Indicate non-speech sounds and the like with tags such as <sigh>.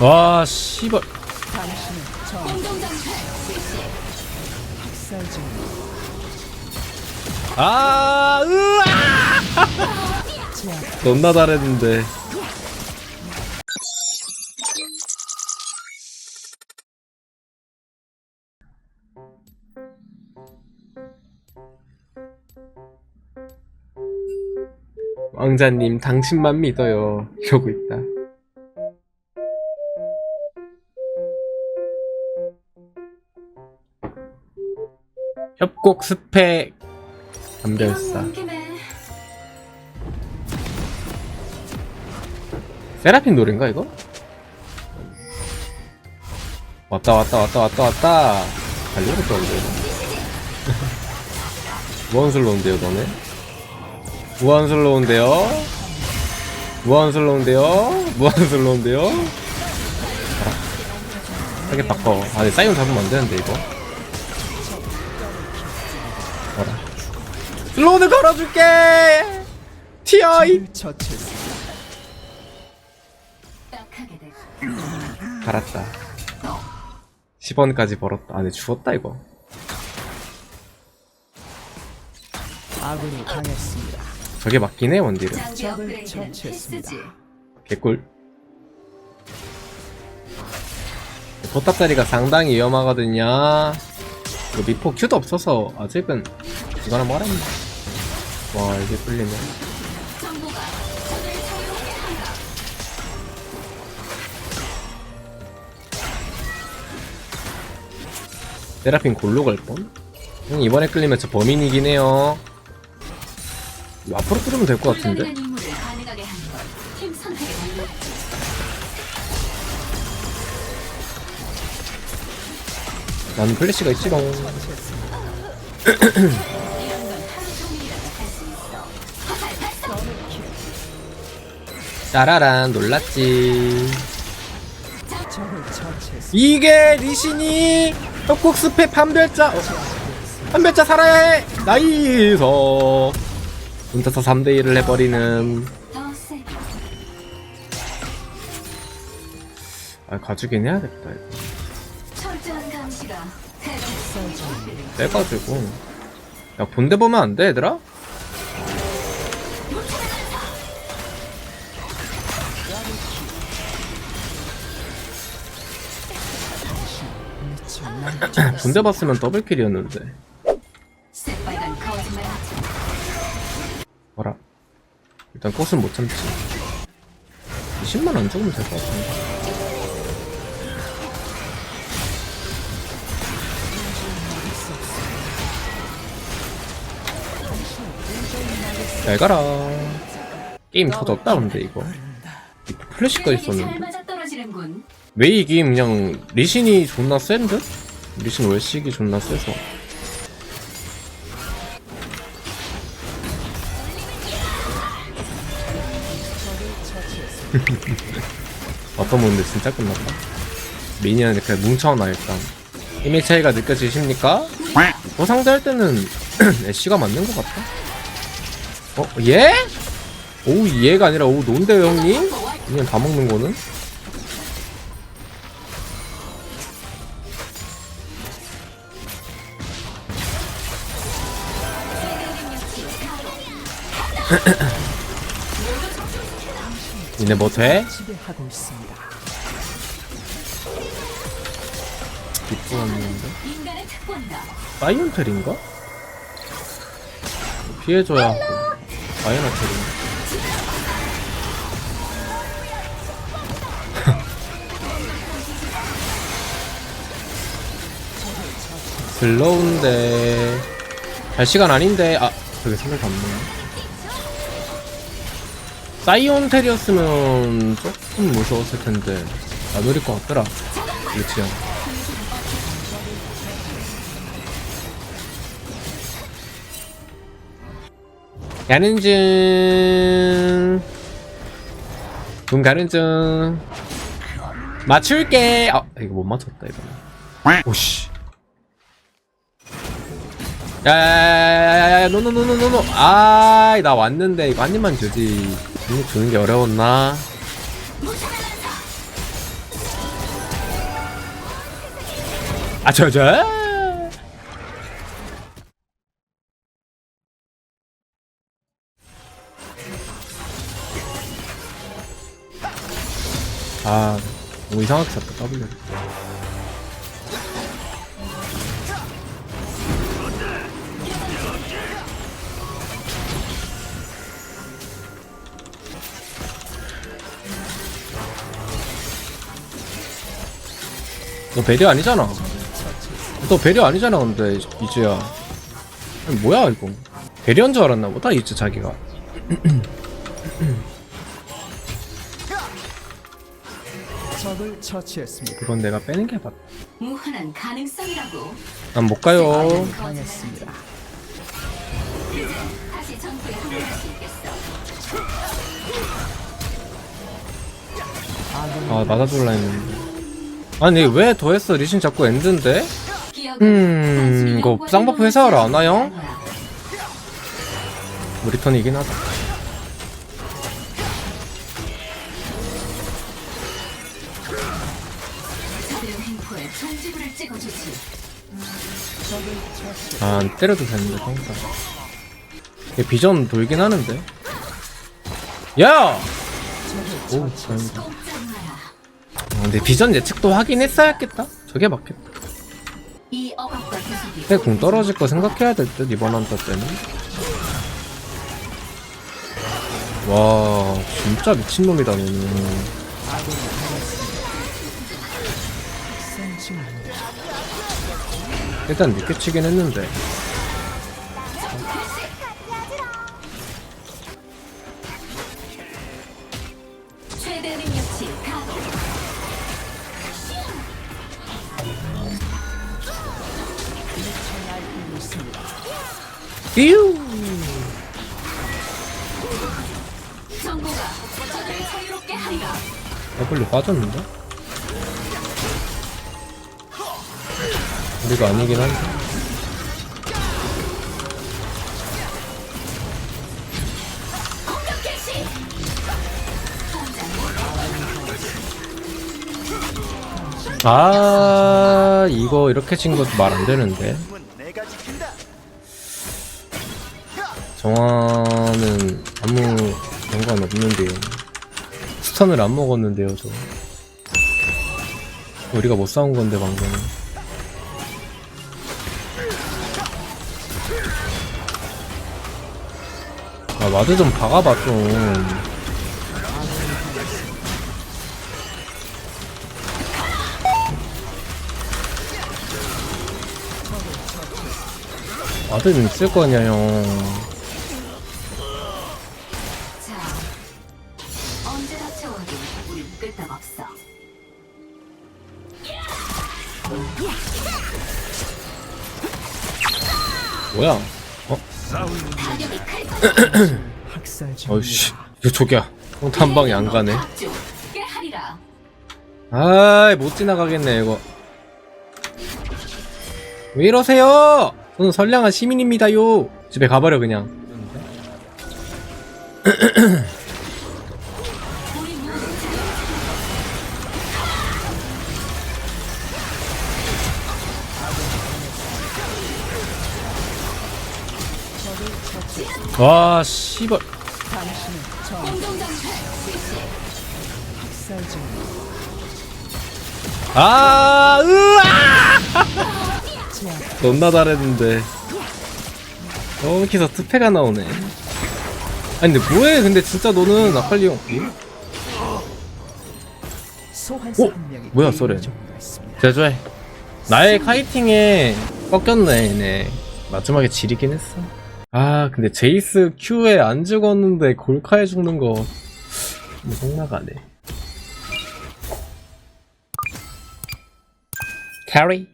와 씨발. 학살 중아 으아! 겁나 잘했는데. 왕자님 당신만 믿어요. 이러고 있다 협곡 스펙 감별사 세라핀 노래인가 이거? 왔다 왔다 왔다 왔다 왔다 달려고 떠는데 <laughs> 무한슬로운데요 너네? 무한슬로운데요? 무한슬로운데요? 무한슬로운데요? 아, 하게 바꿔 아 근데 사이온 잡으면 안 되는데 이거 로우드 걸어줄게. 티어이. 처치했습니다. 갈았다. 10원까지 벌었다. 아니 죽었다 이거. 아군이 당했습니다. 저게 맞긴 해 원딜은. 적을 처치했습니다. 개꿀. 보탑다리가 상당히 위험하거든요. 이거 미포 큐도 없어서 아직은 이거나 뭐하랍니 와 이게 끌리네 세라핀 골로 갈 뻔? 형 이번에 끌리면 저 범인이긴 해요 앞으로 뚫으면 될 것 같은데? 나는 플래시가 있지롱 <clears throat> <clears throat> <clears throat> 짜라란 놀랐지. 이게 리신이 스펙 판별자 어, 판별자 살아야 해 나이서 혼자서 3대1을 해버리는. 아 가주긴 해야겠다 이거 빼가지고 야 본대 보면 안 돼 얘들아? <laughs> 본대 봤으면 더블킬이었는데. 새빨간 거짓말 하지 마. 뭐라. 일단 꽃은 못 참지. 20만 안 죽으면 될 것 같은데. 잘 가라. 게임 터졌다 근데 이거. 이 플래시가 잘 있었는데. 맞아 떨어지는군. 왜 이게 그냥 리신이 존나 센 듯? 리신 월식이 존나 세서 <laughs> 어떤 분데 진짜 끝났다 미니언 그냥 뭉쳐놔 일단 힘의 차이가 느껴지십니까? 보상자 할 때는 <clears throat> 애쉬가 맞는 것 같다 어? 얘? 오 얘가 아니라 오 논데요 형님? 그냥 다 먹는 거는? <coughs> 뭐 돼? 지배하고 있습니다. 입구였는데? 인간의 특권이다. 사이언텔인가? 피해줘야 하고 사이언텔인가? 슬로운데 갈 시간 아닌데 아 저게 생각 없네 사이온텔이었으면 조금 무서웠을 텐데 안 노릴 것 같더라 그렇지 가는 중. 돈 가는 중. 맞출게. 아, 이거 못 맞췄다, 이번에. 오씨. 야야야야야야, 노노노노노노. 아, 나 왔는데, 이거 한 입만 주지. 네, 음, 주는 게 어려웠나? 아, 저, 저. 아, 너무 이상하게 잡다, W. 너 배려 아니잖아 너 배려 아니잖아 근데 이즈야 아니, 뭐야 이거 배려인 줄 알았나 보다 이즈 자기가 적을 처치했습니다. 그건 내가 빼는 게 맞다 무한한 가능성이라고. 난 못 가요 당했습니다. 이제 다시 전투에 합류할 수 있겠어. 아 맞아줄라 했는데 아니 왜 더했어 리신 자꾸 엔드인데? 음 이거 쌍버프 영광이 안? 아니야. 우리 턴이긴 하다. 아안 때려도 되는데 평타 얘 비전 돌긴 하는데 야! 오. 다행이다 근데 비전 예측도 확인했어야겠다. 저게 맞겠다. 이 억압과 계속이 근데 공 떨어질 거 생각해야 될 듯 이번 한타 때는. 와 진짜 미친놈이다 너는. 일단 늦게 치긴 했는데 하리라. W 빠졌는데? 우리가 아니긴 한데 공격 개시. 아 이거 이렇게 친 것도 말 안 되는데 정화는 아무 연관 없는데요. 스턴을 안 먹었는데요 저. 우리가 못 싸운 건데 방금. 아 마드 좀 박아봐 좀. 마드는 있을 거냐요 뭐야? 어? 학살 어이씨. 이거 저기야. 한 방에 안 가네. 아이 못 지나가겠네 이거. 왜 이러세요? 저는 선량한 시민입니다요. 집에 가버려 그냥 <clears throat> 와 씨발. 아 으아 <laughs> 존나 잘했는데 여기서 특패가 나오네 아니 근데 뭐해 근데 진짜 너는 아칼리 형 예? 소환사 오! 한 명이 뭐야. 종료했습니다. 제조해 나의 카이팅에 꺾였네 얘네 마지막에 지리긴 했어 아 근데 제이스 Q에 안 죽었는데 골카에 죽는 거뭐 속나가네. 캐리